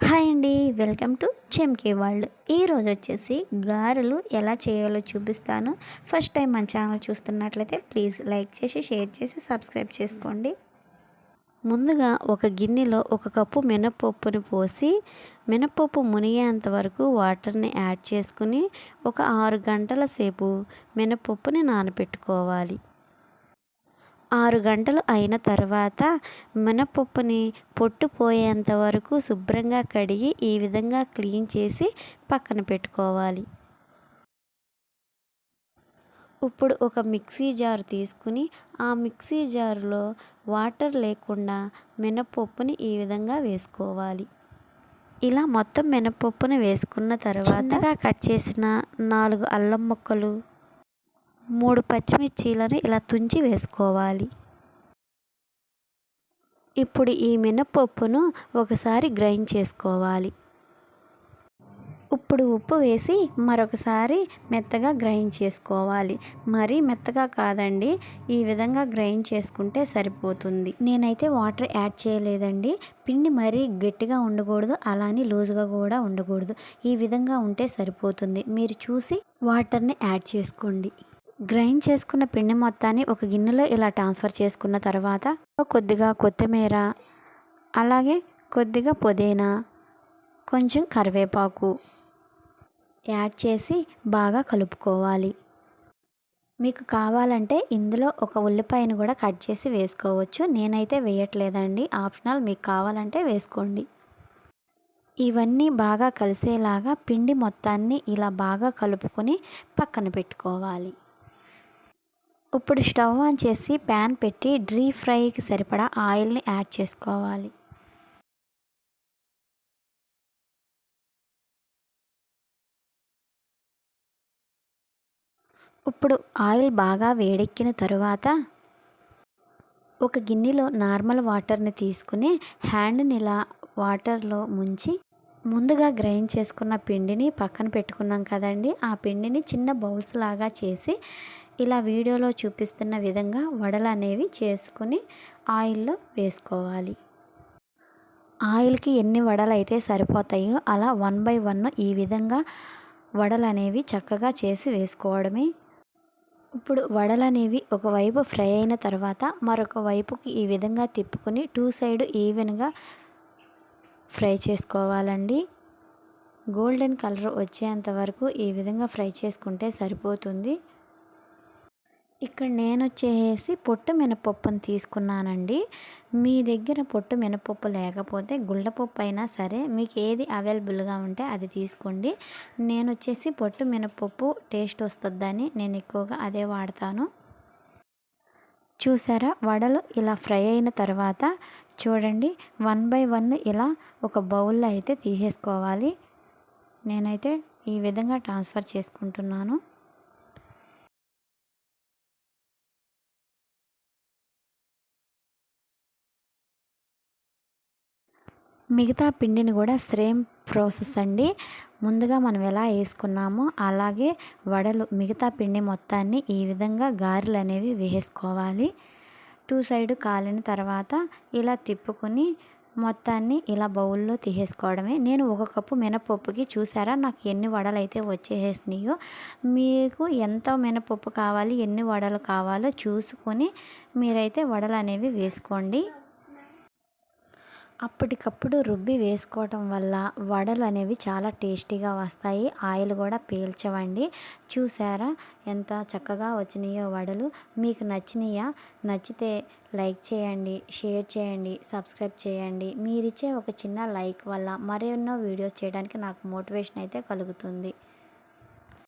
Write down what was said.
Hi అండి welcome to చెమ్కే world. ఈరోజు వచ్చేసి గారెలు ఎలా చేయాలో చూపిస్తాను. ఫస్ట్ టైం మన ఛానల్ చూస్తున్నట్లయితే ప్లీజ్ లైక్ చేసి షేర్ చేసి సబ్స్క్రైబ్ చేసుకోండి. ముందుగా ఒక గిన్నెలో ఒక కప్పు మినపప్పుని పోసి మినప్పప్పు మునిగేంత వరకు వాటర్ని యాడ్ చేసుకుని ఒక ఆరు గంటల సేపు మినపప్పుని నానబెట్టుకోవాలి ఆరు గంటలు అయిన తర్వాత మినపప్పుని పొట్టు పోయేంత వరకు శుభ్రంగా కడిగి ఈ విధంగా క్లీన్ చేసి పక్కన పెట్టుకోవాలి. ఇప్పుడు ఒక మిక్సీ జార్ తీసుకుని ఆ మిక్సీ జార్లో వాటర్ లేకుండా మినపప్పుని ఈ విధంగా వేసుకోవాలి. ఇలా మొత్తం మినపప్పును వేసుకున్న తర్వాత కట్ చేసిన నాలుగు అల్లం ముక్కలు మూడు పచ్చిమిర్చీలను ఇలా తుంచి వేసుకోవాలి. ఇప్పుడు ఈ మినప్పప్పును ఒకసారి గ్రైండ్ చేసుకోవాలి. ఇప్పుడు ఉప్పు వేసి మరొకసారి మెత్తగా గ్రైండ్ చేసుకోవాలి. మరీ మెత్తగా కాదండి ఈ విధంగా గ్రైండ్ చేసుకుంటే సరిపోతుంది. నేనైతే వాటర్ యాడ్ చేయలేదండి. పిండి మరీ గట్టిగా ఉండకూడదు అలానే లూజుగా కూడా ఉండకూడదు. ఈ విధంగా ఉంటే సరిపోతుంది. మీరు చూసి వాటర్ని యాడ్ చేసుకోండి. గ్రైండ్ చేసుకున్న పిండి మొత్తాన్ని ఒక గిన్నెలో ఇలా ట్రాన్స్ఫర్ చేసుకున్న తర్వాత కొద్దిగా కొత్తిమీర అలాగే కొద్దిగా పుదీనా కొంచెం కరివేపాకు యాడ్ చేసి బాగా కలుపుకోవాలి. మీకు కావాలంటే ఇందులో ఒక ఉల్లిపాయను కూడా కట్ చేసి వేసుకోవచ్చు. నేనైతే వేయట్లేదండి. ఆప్షనల్ మీకు కావాలంటే వేసుకోండి. ఇవన్నీ బాగా కలిసేలాగా పిండి మొత్తాన్ని ఇలా బాగా కలుపుకొని పక్కన పెట్టుకోవాలి. ఇప్పుడు స్టవ్ ఆన్ చేసి ప్యాన్ పెట్టి డ్రీ ఫ్రైకి సరిపడా ఆయిల్ని యాడ్ చేసుకోవాలి. ఇప్పుడు ఆయిల్ బాగా వేడెక్కిన తరువాత ఒక గిన్నెలో నార్మల్ వాటర్ని తీసుకుని హ్యాండ్ని ఇలా వాటర్లో ముంచి ముందుగా గ్రైండ్ చేసుకున్న పిండిని పక్కన పెట్టుకున్నాం కదండి. ఆ పిండిని చిన్న బౌల్స్ లాగా చేసి ఇలా వీడియోలో చూపిస్తున్న విధంగా వడలు అనేవి చేసుకుని ఆయిల్లో వేసుకోవాలి. ఆయిల్కి ఎన్ని వడలు అయితే సరిపోతాయో అలా వన్ బై వన్ ఈ విధంగా వడలు అనేవి చక్కగా చేసి వేసుకోవడమే. ఇప్పుడు వడలు అనేవి ఒకవైపు ఫ్రై అయిన తర్వాత మరొక వైపుకి ఈ విధంగా తిప్పుకొని టూ సైడ్ ఈవెన్గా ఫ్రై చేసుకోవాలండి. గోల్డెన్ కలర్ వచ్చేంత వరకు ఈ విధంగా ఫ్రై చేసుకుంటే సరిపోతుంది. ఇక్కడ నేను వచ్చేసి పొట్టు మినపప్పుని తీసుకున్నానండి. మీ దగ్గర పొట్టు మినపప్పు లేకపోతే గుళ్ళపప్పు అయినా సరే మీకు ఏది అవైలబుల్గా ఉంటే అది తీసుకోండి. నేను వచ్చేసి పొట్టు మినపప్పు టేస్ట్ వస్తుందని నేను ఎక్కువగా అదే వాడతాను. చూసారా? వడలు ఇలా ఫ్రై అయిన తర్వాత చూడండి వన్ బై వన్ ఇలా ఒక బౌల్లో అయితే తీసేసుకోవాలి. నేనైతే ఈ విధంగా ట్రాన్స్ఫర్ చేసుకుంటున్నాను. మిగతా పిండిని కూడా సేమ్ ప్రాసెస్ అండి. ముందుగా మనం ఎలా వేసుకున్నామో అలాగే వడలు మిగతా పిండి మొత్తాన్ని ఈ విధంగా గారెలు అనేవి వేసుకోవాలి టూ సైడ్ కాలిన తర్వాత ఇలా తిప్పుకొని మొత్తాన్ని ఇలా బౌల్లో తీసేసుకోవడమే. నేను ఒక కప్పు మినపప్పుకి చూసారా? నాకు ఎన్ని వడలు అయితే వచ్చేసినాయో మీకు ఎంత మినపప్పు కావాలి ఎన్ని వడలు కావాలో చూసుకొని మీరైతే వడలు అనేవి వేసుకోండి. అప్పటికప్పుడు రుబ్బి వేసుకోవటం వల్ల వడలు అనేవి చాలా టేస్టీగా వస్తాయి. ఆయిల్ కూడా పీల్చవండి. చూసారా? ఎంత చక్కగా వచ్చినాయో వడలు. మీకు నచ్చినాయా? నచ్చితే లైక్ చేయండి షేర్ చేయండి సబ్స్క్రైబ్ చేయండి. మీరిచ్చే ఒక చిన్న లైక్ వల్ల మరెన్నో వీడియోస్ చేయడానికి నాకు మోటివేషన్ అయితే కలుగుతుంది.